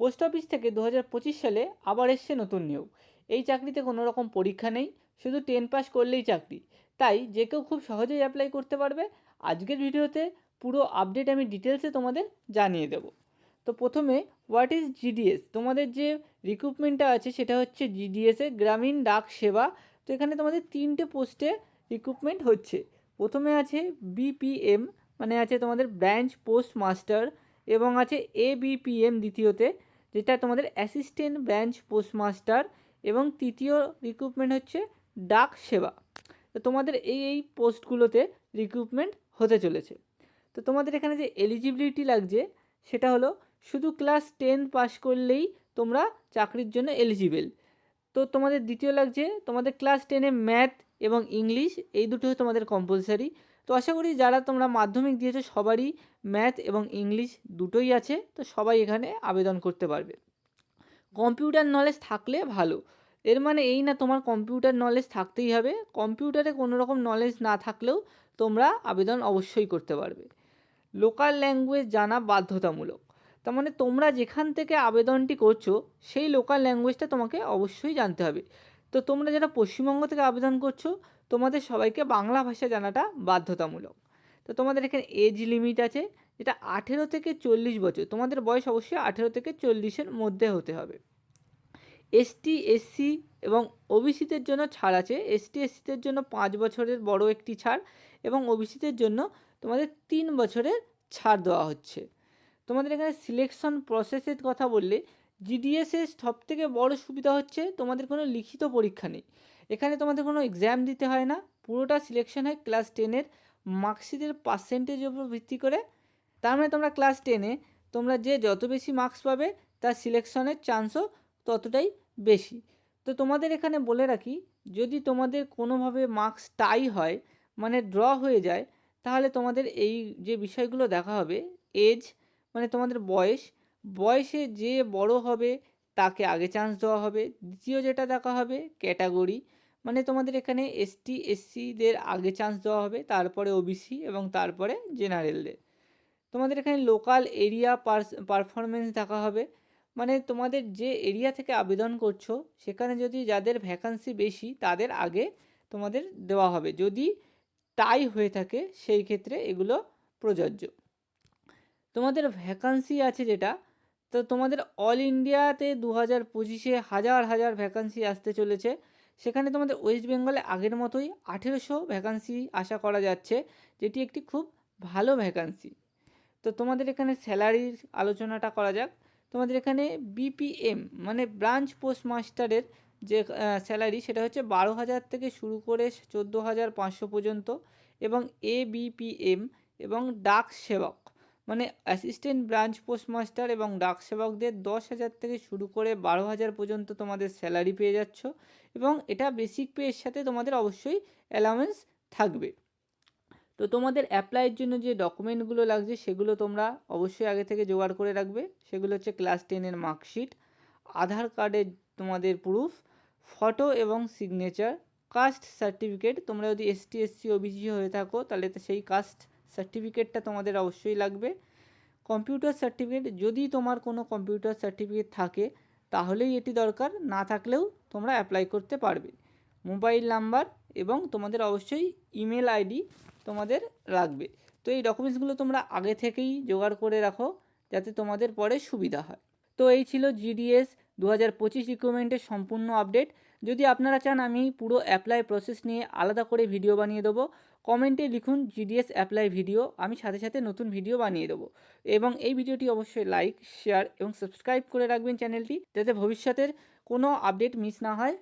Post office থেকে দু হাজার পঁচিশ সালে আবার এসছে নতুন নিয়োগ। এই চাকরিতে কোনো রকম পরীক্ষা নেই, শুধু টেন পাস করলেই চাকরি। তাই যে কেউ খুব সহজেই অ্যাপ্লাই করতে পারবে। আজকের ভিডিওতে পুরো আপডেট আমি ডিটেলসে তোমাদের জানিয়ে দেব। তো প্রথমে হোয়াট ইজ জিডিএস তোমাদের যে রিক্রুটমেন্টটা আছে, সেটা হচ্ছে জিডিএসে গ্রামীণ ডাক সেবা। তো এখানে তোমাদের তিনটে পোস্টে রিক্রুটমেন্ট হচ্ছে। প্রথমে আছে বিপিএম মানে আছে তোমাদের ব্রাঞ্চ পোস্ট মাস্টার এবং আছে এবিপিএম দ্বিতীয়তে। যেটা তোমাদের অ্যাসিস্ট্যান্ট ব্রাঞ্চ পোস্টমাস্টার এবং তৃতীয় রিক্রুটমেন্ট হচ্ছে ডাক সেবা। তো তোমাদের এই এই পোস্টগুলোতে রিক্রুটমেন্ট হতে চলেছে। তো তোমাদের এখানে যে এলিজিবিলিটি লাগছে, সেটা হলো শুধু ক্লাস টেন পাস করলেই তোমরা চাকরির জন্য এলিজিবেল তো তোমাদের দ্বিতীয় লাগছে, তোমাদের ক্লাস টেনে ম্যাথ এবং ইংলিশ এই দুটো তোমাদের কম্পালসারি তো আশা করি যারা তোমরা মাধ্যমিক দিয়েছ সবারই ম্যাথ এবং ইংলিশ দুটোই আছে, তো সবাই এখানে আবেদন করতে পারবে। কম্পিউটার নলেজ থাকলে ভালো। এর মানে এই না তোমার কম্পিউটার নলেজ থাকতেই হবে। কম্পিউটারে কোনো রকম নলেজ না থাকলেও তোমরা আবেদন অবশ্যই করতে পারবে। লোকাল ল্যাঙ্গুয়েজ জানা বাধ্যতামূলক। তার মানে তোমরা যেখান থেকে আবেদনটি করছ, সেই লোকাল ল্যাঙ্গুয়েজটা তোমাকে অবশ্যই জানতে হবে। তো তোমরা যারা পশ্চিমবঙ্গ থেকে আবেদন করছ, তোমাদের সবাইকে বাংলা ভাষা জানাটা বাধ্যতামূলক। তো তোমাদের এখানে এজ লিমিট আছে, যেটা আঠেরো থেকে চল্লিশ বছর, তোমাদের বয়স অবশ্যই আঠেরো থেকে চল্লিশের মধ্যে হতে হবে। এসটি এসসি এবং ওবিসিদের জন্য ছাড় আছে। এসটি এসসিদের জন্য পাঁচ বছরের বড় একটি ছাড় এবং ওবিসিদের জন্য তোমাদের তিন বছরের ছাড় দেওয়া হচ্ছে। তোমাদের এখানে সিলেকশন প্রসেসের কথা বললে জিডিএসের সব থেকে বড় সুবিধা হচ্ছে তোমাদের কোনো লিখিত পরীক্ষা নেই। এখানে তোমাদের কোনো এক্সাম দিতে হয় না। পুরোটা সিলেকশন হয় ক্লাস টেনের মার্কশিটের পার্সেন্টেজের উপর ভিত্তি করে। তার মানে তোমরা ক্লাস টেনে তোমরা যে যত বেশি মার্কস পাবে, তার সিলেকশনের চান্সও ততটাই বেশি। তো তোমাদের এখানে বলে রাখি, যদি তোমাদের কোনোভাবে মার্কস টাই হয় মানে ড্র হয়ে যায়, তাহলে তোমাদের এই যে বিষয়গুলো দেখা হবে এজ মানে তোমাদের বয়স বয়সে যে বড় হবে, তাকে আগে চান্স দেওয়া হবে। দ্বিতীয় যেটা দেখা হবে ক্যাটাগরি মানে তোমাদের এখানে এসটি এসসিদের আগে চান্স দেওয়া হবে, তারপরে ওবিসি এবং তারপরে জেনারেলদের তোমাদের এখানে লোকাল এরিয়া পারফরমেন্স দেখা হবে। মানে তোমাদের যে এরিয়া থেকে আবেদন করছ, সেখানে যদি যাদের ভ্যাকান্সি বেশি, তাদের আগে তোমাদের দেওয়া হবে। যদি টাই হয়ে থাকে, সেই ক্ষেত্রে এগুলো প্রযোজ্য। তোমাদের ভ্যাকান্সি আছে যেটা তো তোমাদের অল ইন্ডিয়াতে দু হাজার পঁচিশে হাজার হাজার ভ্যাকান্সি আসতে চলেছে। সেখানে তোমাদের ওয়েস্ট বেঙ্গলে আগের মতোই আঠেরোশো ভ্যাকান্সি আশা করা যাচ্ছে, যেটি একটি খুব ভালো ভ্যাকান্সি তো তোমাদের এখানে স্যালারির আলোচনাটা করা যাক। তোমাদের এখানে বিপিএম মানে ব্রাঞ্চ পোস্ট মাস্টারের যে স্যালারি সেটা হচ্ছে বারো হাজার থেকে শুরু করে চোদ্দ হাজার পাঁচশো পর্যন্ত এবং এ বিপিএম এবং ডাক সেবক। মানে অ্যাসিস্ট্যান্ট ব্রাঞ্চ পোস্ট মাস্টার এবং ডাক সেবকদের দশ হাজার থেকে শুরু করে বারো হাজার পর্যন্ত তোমাদের স্যালারি পেয়ে যাচ্ছ এবং এটা বেসিক পেয়ের সাথে তোমাদের অবশ্যই অ্যালাউন্স থাকবে। তো তোমাদের অ্যাপ্লাইয়ের জন্য যে ডকুমেন্টগুলো লাগছে সেগুলো তোমরা অবশ্যই আগে থেকে জোগাড় করে রাখবে। সেগুলো হচ্ছে ক্লাস টেনের মার্কশিট আধার কার্ডের তোমাদের প্রুফ ফটো এবং সিগনেচার কাস্ট সার্টিফিকেট তোমরা যদি এসটি এসসি ওবিসি হয়ে থাকো তাহলে তো সেই কাস্ট সার্টিফিকেটটা তোমাদের অবশ্যই লাগবে। কম্পিউটার সার্টিফিকেট যদি তোমার কোনো কম্পিউটার সার্টিফিকেট থাকে, তাহলেই এটি দরকার, না থাকলেও তোমরা অ্যাপ্লাই করতে পারবে। মোবাইল নাম্বার এবং তোমাদের অবশ্যই ইমেল আইডি তোমাদের লাগবে। তো এই ডকুমেন্টসগুলো তোমরা আগে থেকেই জোগাড় করে রাখো, যাতে তোমাদের পরে সুবিধা হয়। তো এই ছিল জিডিএস দু হাজার পঁচিশ রিক্রুটমেন্টের সম্পূর্ণ আপডেট যদি আপনারা চান, আমি পুরো অ্যাপ্লাই প্রসেস নিয়ে আলাদা করে ভিডিও বানিয়ে দেবো। কমেন্টে লিখুন জিডিএস অ্যাপ্লাই ভিডিও আমি সাথে সাথে নতুন ভিডিও বানিয়ে দেবো। এবং এই ভিডিওটি অবশ্যই লাইক শেয়ার এবং সাবস্ক্রাইব করে রাখবেন চ্যানেলটি যাতে ভবিষ্যতের কোনো আপডেট মিস না হয়।